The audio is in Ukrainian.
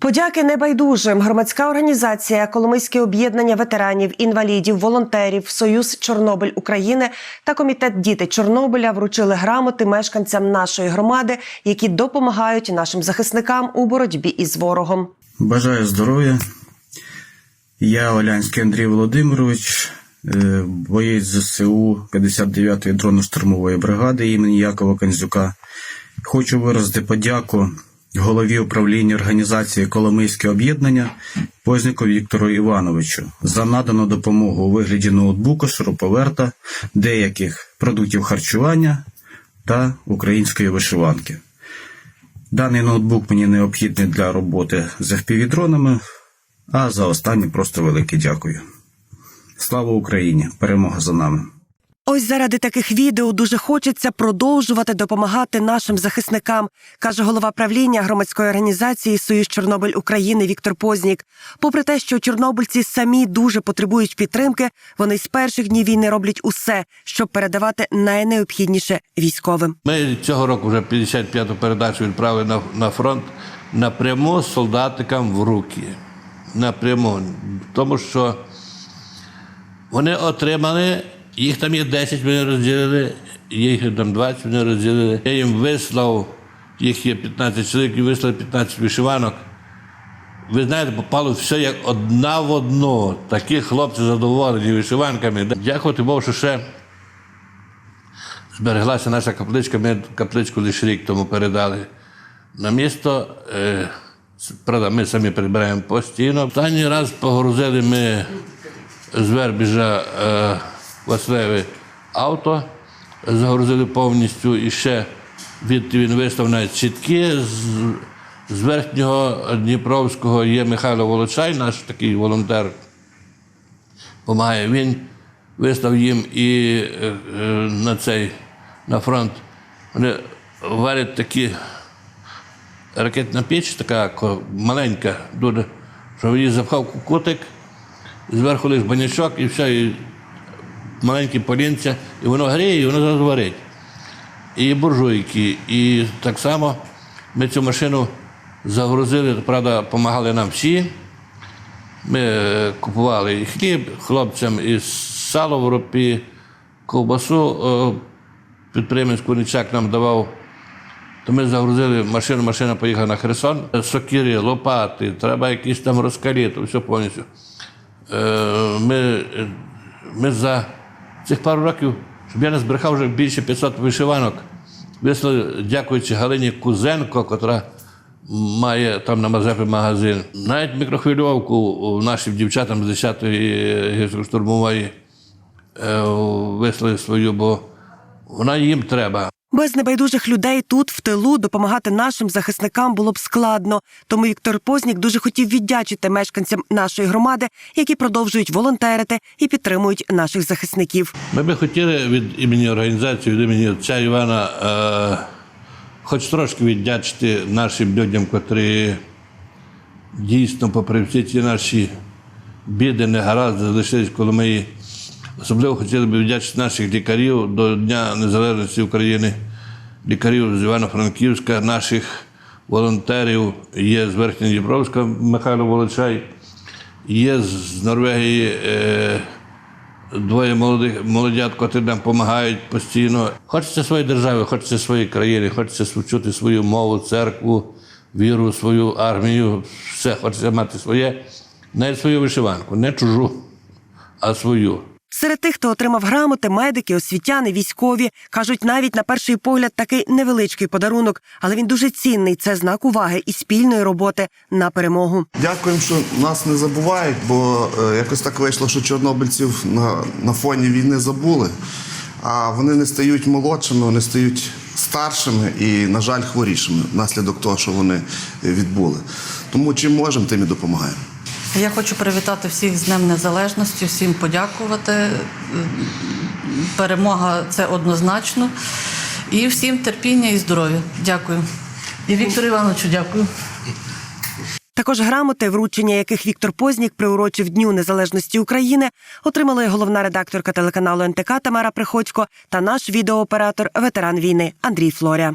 Подяки небайдужим. Громадська організація Коломийське об'єднання ветеранів, інвалідів, волонтерів, Союз Чорнобиль України та комітет Діти Чорнобиля вручили грамоти мешканцям нашої громади, які допомагають нашим захисникам у боротьбі із ворогом. Бажаю здоров'я. Я Олянський Андрій Володимирович, е, боєць ЗСУ 59-ї дронно-штурмової бригади імені Якова Канзюка. Хочу виразити подяку голові управління організації Коломийське об'єднання Позніку Віктору Івановичу за надану допомогу у вигляді ноутбуку, шуруповерта, деяких продуктів харчування та української вишиванки. Даний ноутбук мені необхідний для роботи з FPV-дронами, а за останнє просто велике дякую. Слава Україні! Перемога за нами! Ось заради таких відео дуже хочеться продовжувати допомагати нашим захисникам, каже голова правління громадської організації Союз Чорнобиль України Віктор Познік. Попри те, що чорнобильці самі дуже потребують підтримки, вони з перших днів війни роблять усе, щоб передавати найнеобхідніше військовим. Ми цього року вже 55-ту передачу відправили на, на фронт напряму солдатикам в руки. Напряму. Тому що вони отримали, їх там є 10, вони розділили, їх там 20 вони розділили. Я їм вислав, їх є 15 чоловік, і вислав 15 вишиванок. Ви знаєте, попало все як одна в одну. Такі хлопці задоволені вишиванками. Дякувати Богу, що ще збереглася наша капличка, ми капличку лише рік тому передали на місто. Е, правда, ми самі прибираємо постійно. Останній раз погрузили ми з Вербіжа е, Василеве авто, загрузили повністю і ще від він вислав навіть сітки. З, з верхнього Дніпровського є Михайло Волочай, наш такий волонтер допомагає. Він вислав їм і е, е, на цей на фронт. Вони варять такі ракетна піч, така маленька, дуже, що її запхав кутик, зверху лише банячок і все, і маленькі полінця, і воно гріє, і воно зразу варить. І буржуйки. І так само ми цю машину загрузили, правда, допомагали нам всі. Ми е, купували і хліб хлопцям, і сало в ропі, ковбасу. е, Підприємець Куничак нам давав. То ми загрузили машину, машина поїхала на Херсон. Сокири, лопати, треба якісь там розкаліти, все повністю. Е, Ми, е, ми за цих пару років, щоб я не збрехав вже більше 500 вишиванок. Вислали, дякуючи Галині Кузенко, котра має там на Мазепі магазин. Навіть мікрохвильовку нашим дівчатам з 10-ї гірсько-штурмової е, вислали свою, бо вона їм треба. Без небайдужих людей тут, в тилу, допомагати нашим захисникам було б складно. Тому Віктор Познік дуже хотів віддячити мешканцям нашої громади, які продовжують волонтерити і підтримують наших захисників. Ми би хотіли від імені організації, від імені отця Івана, е, хоч трошки віддячити нашим людям, котрі дійсно, попри всі ці наші біди, негаразди, залишились коло ми. Особливо хотіли б віддячити наших лікарів до Дня Незалежності України, лікарів з Івано-Франківська, наших волонтерів є з Верхньодніпровська Михайло Волочай, є з Норвегії. Е, Двоє молодих молодят, котрі нам допомагають постійно. Хочеться своєї держави, хочеться своєї країни, хочеться чути свою мову, церкву, віру, свою армію. Все хочеться мати своє, навіть свою вишиванку, не чужу, а свою. Серед тих, хто отримав грамоти, медики, освітяни, військові кажуть, навіть на перший погляд такий невеличкий подарунок, але він дуже цінний. Це знак уваги і спільної роботи на перемогу. Дякуємо, що нас не забувають, бо е, якось так вийшло, що чорнобильців на, на фоні війни забули, а вони не стають молодшими, вони стають старшими і, на жаль, хворішими внаслідок того, що вони відбули. Тому чим можемо, тим і допомагаємо. Я хочу привітати всіх з Днем Незалежності, всім подякувати. Перемога це однозначно. І всім терпіння і здоров'я. Дякую. І Віктору Івановичу дякую. Також грамоти, вручення яких Віктор Познік приурочив Дню Незалежності України, отримали головна редакторка телеканалу НТК Тамара Приходько та наш відеооператор, ветеран війни Андрій Флоря.